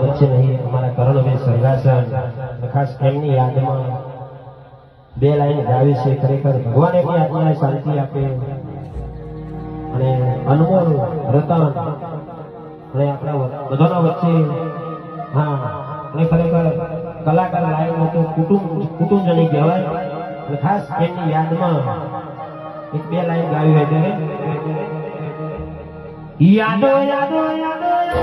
વચ્ચે નહીં, અમારા કરણભાઈ સરગાસન ખાસ એમની યાદમાં બે લાઈન ગાવી છે ખરેખર. ભગવાન એમની આત્માને શાંતિ આપે. અને અનમોલ રતન અને આપણા બધાના વચ્ચે, હા, અને ખરેખર કલાકાર લાઈન તો કુટુંબ કુટુંબજની કહેવાય. અને ખાસ એમની યાદમાં એક બે લાઈન ગાવી હોય ત્યારે યાદો યાદો યાદો.